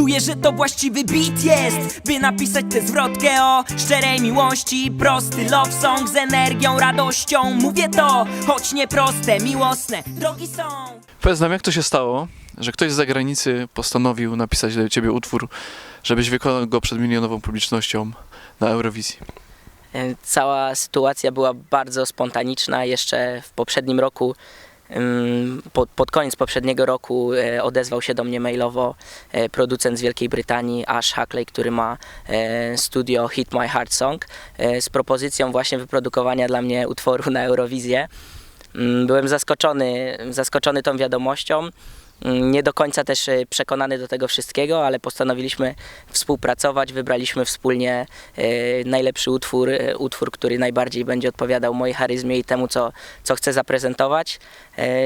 Czuję, że to właściwy beat jest By napisać tę zwrotkę o szczerej miłości Prosty love song z energią, radością Mówię to, choć nieproste, miłosne Drogi są Powiedz nam, jak to się stało, że ktoś z zagranicy postanowił napisać do ciebie utwór, żebyś wykonał go przed milionową publicznością na Eurowizji? E, Cała sytuacja była bardzo spontaniczna. Jeszcze w poprzednim roku, pod, koniec poprzedniego roku e, odezwał się do mnie mailowo e, producent z Wielkiej Brytanii, Ash Hackley, który ma e, studio Hit My Heart Song, z propozycją właśnie wyprodukowania dla mnie utworu na Eurowizję. Mm, Byłem zaskoczony, zaskoczony tą wiadomością. Mm, Nie do końca też e, przekonany do tego wszystkiego, ale postanowiliśmy współpracować. Wybraliśmy wspólnie e, najlepszy utwór, e, utwór, który najbardziej będzie odpowiadał mojej charyzmie i temu, co, co chcę zaprezentować.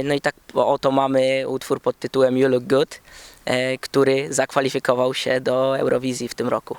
No i tak oto mamy utwór pod tytułem You Look Good, który zakwalifikował się do Eurowizji w tym roku.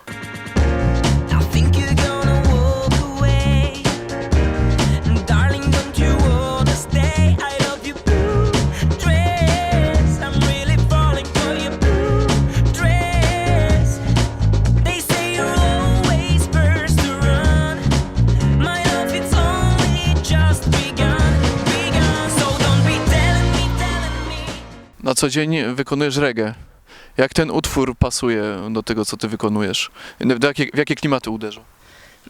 Na co dzień wykonujesz reggae. Jak ten utwór pasuje do tego, co ty wykonujesz? W jakie, w jakie klimaty uderza?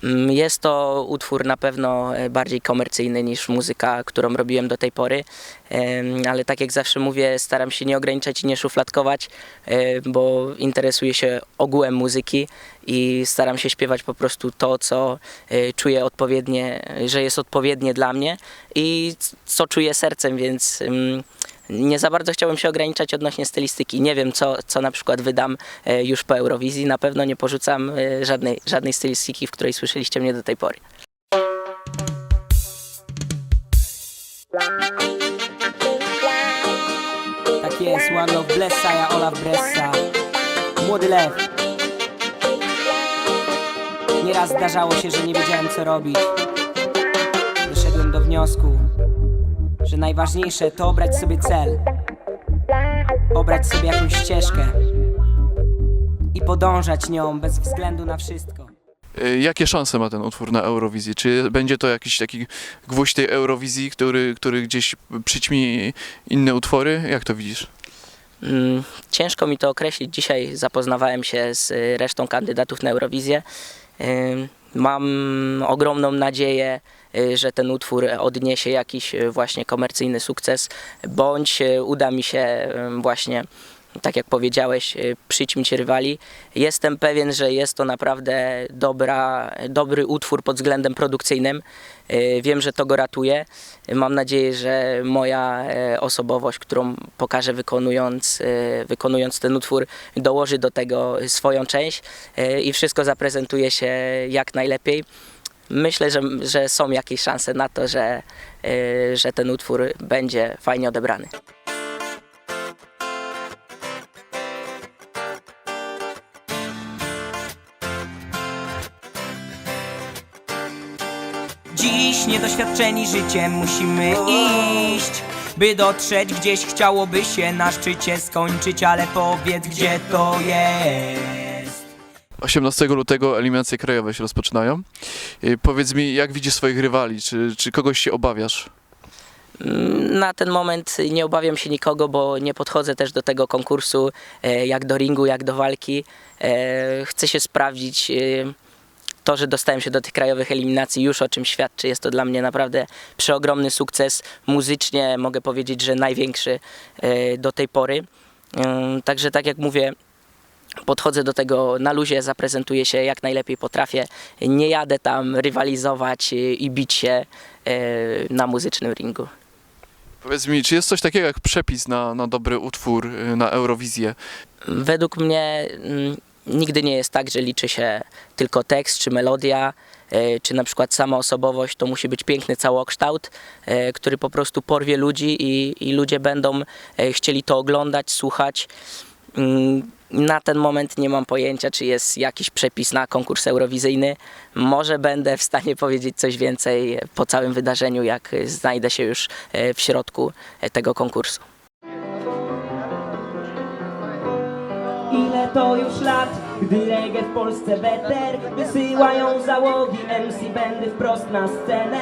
Mm, Jest to utwór na pewno e, bardziej komercyjny niż muzyka, którą robiłem do tej pory, ale tak jak zawsze mówię, staram się nie ograniczać i nie szufladkować, e, bo interesuję się ogółem muzyki i staram się śpiewać po prostu to, co e, czuję odpowiednie, że jest odpowiednie dla mnie i co czuję sercem, więc nie za bardzo chciałbym się ograniczać odnośnie stylistyki. Nie wiem, co, co na przykład wydam e, już po Eurowizji. Na pewno nie porzucam e, żadnej, żadnej stylistyki, w której słyszeliście mnie do tej pory. Tak jest, One Love Blessa, ja Olaf Bressa Młody lew Nieraz zdarzało się, że nie wiedziałem co robić Doszedłem do wniosku Że najważniejsze to obrać sobie cel Obrać sobie jakąś ścieżkę I podążać nią bez względu na wszystko Y, Jakie szanse ma ten utwór na Eurowizji? Czy będzie to jakiś taki gwóźdź tej Eurowizji, który, który gdzieś przyćmi inne utwory? Jak to widzisz? Mm, Ciężko mi to określić. Dzisiaj zapoznawałem się z y, resztą kandydatów na Eurowizję. Mam ogromną nadzieję, że ten utwór odniesie jakiś y, właśnie komercyjny sukces, bądź y, uda mi się właśnie, tak jak powiedziałeś, y, przyćmić rywali. Jestem pewien, że jest to naprawdę dobra, dobry utwór pod względem produkcyjnym. Y, Wiem, że to go ratuje. Mam nadzieję, że moja e, osobowość, którą pokażę wykonując, e, wykonując ten utwór, dołoży do tego swoją część e, i wszystko zaprezentuje się jak najlepiej. Myślę, że, że są jakieś szanse na to, że, e, że ten utwór będzie fajnie odebrany. Dziś niedoświadczeni życiem musimy iść By dotrzeć gdzieś chciałoby się na szczycie skończyć Ale powiedz gdzie to jest 18 lutego eliminacje krajowe się rozpoczynają. Y, Powiedz mi, jak widzisz swoich rywali? Czy, czy kogoś się obawiasz? Mm, Na ten moment nie obawiam się nikogo, bo nie podchodzę też do tego konkursu e, jak do ringu, jak do walki. E, Chcę się sprawdzić. e, To, że dostałem się do tych krajowych eliminacji już o czym świadczy. Jest to dla mnie naprawdę przeogromny sukces. Muzycznie mogę powiedzieć, że największy do tej pory. Także tak jak mówię, podchodzę do tego na luzie, zaprezentuję się jak najlepiej potrafię. Nie jadę tam rywalizować e, i bić się e, na muzycznym ringu. Powiedz mi, czy jest coś takiego jak przepis na, na dobry utwór y, na Eurowizję? Według mnie mm, nigdy nie jest tak, że liczy się tylko tekst czy melodia, e, czy na przykład sama osobowość. To musi być piękny całokształt, e, który po prostu porwie ludzi i, i ludzie będą e, chcieli to oglądać, słuchać. Mm, Na ten moment nie mam pojęcia, czy jest jakiś przepis na konkurs eurowizyjny. Może będę w stanie powiedzieć coś więcej po całym wydarzeniu, jak znajdę się już e, w środku e, tego konkursu. Ile to już lat, gdy reggae w Polsce weter Wysyłają załogi MC będy wprost na scenę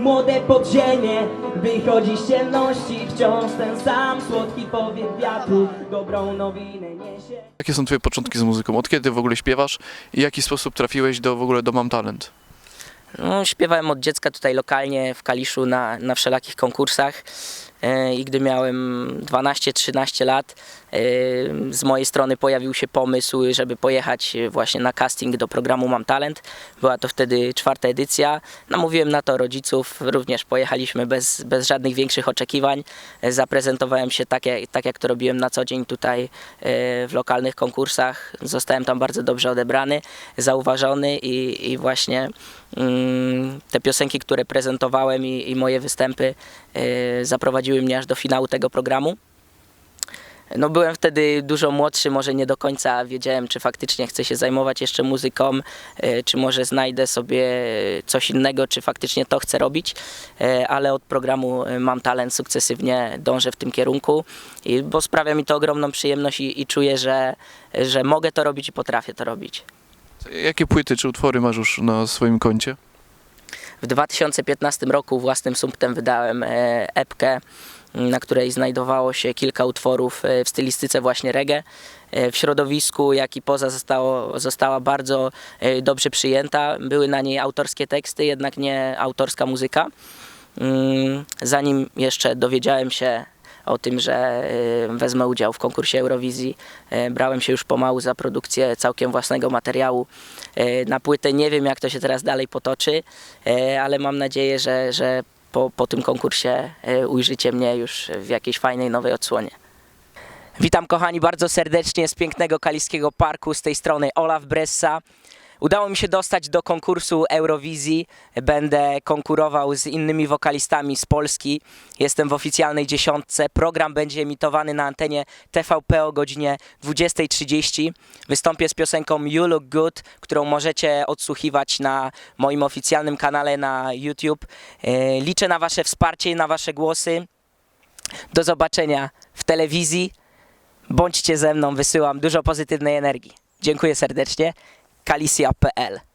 Młode podziemie wychodzi z ciemności Wciąż ten sam słodki powiew wiatru Dobrą nowinę niesie Jakie są twoje początki z muzyką? Od kiedy w ogóle śpiewasz i w jaki sposób trafiłeś do w ogóle do Mam Talent? No, śpiewałem od dziecka tutaj lokalnie w Kaliszu na, na wszelakich konkursach E, i gdy miałem 12-13 lat z mojej strony pojawił się pomysł, żeby pojechać właśnie na casting do programu Mam Talent. Była to wtedy czwarta edycja. Namówiłem na to rodziców, również pojechaliśmy bez, bez żadnych większych oczekiwań. Zaprezentowałem się tak jak, tak jak to robiłem na co dzień tutaj e, w lokalnych konkursach. Zostałem tam bardzo dobrze odebrany, zauważony i, i właśnie mm, te piosenki, które prezentowałem i, i moje występy e, zaprowadziły mnie aż do finału tego programu. No byłem wtedy dużo młodszy, może nie do końca wiedziałem, czy faktycznie chcę się zajmować jeszcze muzyką, e, czy może znajdę sobie coś innego, czy faktycznie to chcę robić, E, ale od programu e, Mam Talent sukcesywnie dążę w tym kierunku, bo sprawia mi to ogromną przyjemność i, i czuję, że, że mogę to robić i potrafię to robić. Jakie płyty czy utwory masz już na swoim koncie? W 2015 roku własnym sumptem wydałem epkę, na której znajdowało się kilka utworów e, w stylistyce właśnie reggae. E, W środowisku, jak i poza zostało, została bardzo e, dobrze przyjęta. Były na niej autorskie teksty, jednak nie autorska muzyka. Mm, Zanim jeszcze dowiedziałem się o tym, że wezmę udział w konkursie Eurowizji, brałem się już pomału za produkcję całkiem własnego materiału na płytę. Nie wiem, jak to się teraz dalej potoczy, ale mam nadzieję, że, że po, po tym konkursie e, ujrzycie mnie już w jakiejś fajnej nowej odsłonie. Witam kochani bardzo serdecznie z pięknego Kaliskiego Parku, z tej strony Olaf Bressa. Udało mi się dostać do konkursu Eurowizji. Będę konkurował z innymi wokalistami z Polski. Jestem w oficjalnej dziesiątce. Program będzie emitowany na antenie TVP o godzinie 20.30. Wystąpię z piosenką You Look Good, którą możecie odsłuchiwać na moim oficjalnym kanale na YouTube. E, Liczę na Wasze wsparcie i na Wasze głosy. Do zobaczenia w telewizji. Bądźcie ze mną, wysyłam dużo pozytywnej energii. Dziękuję serdecznie. Kalisia.pl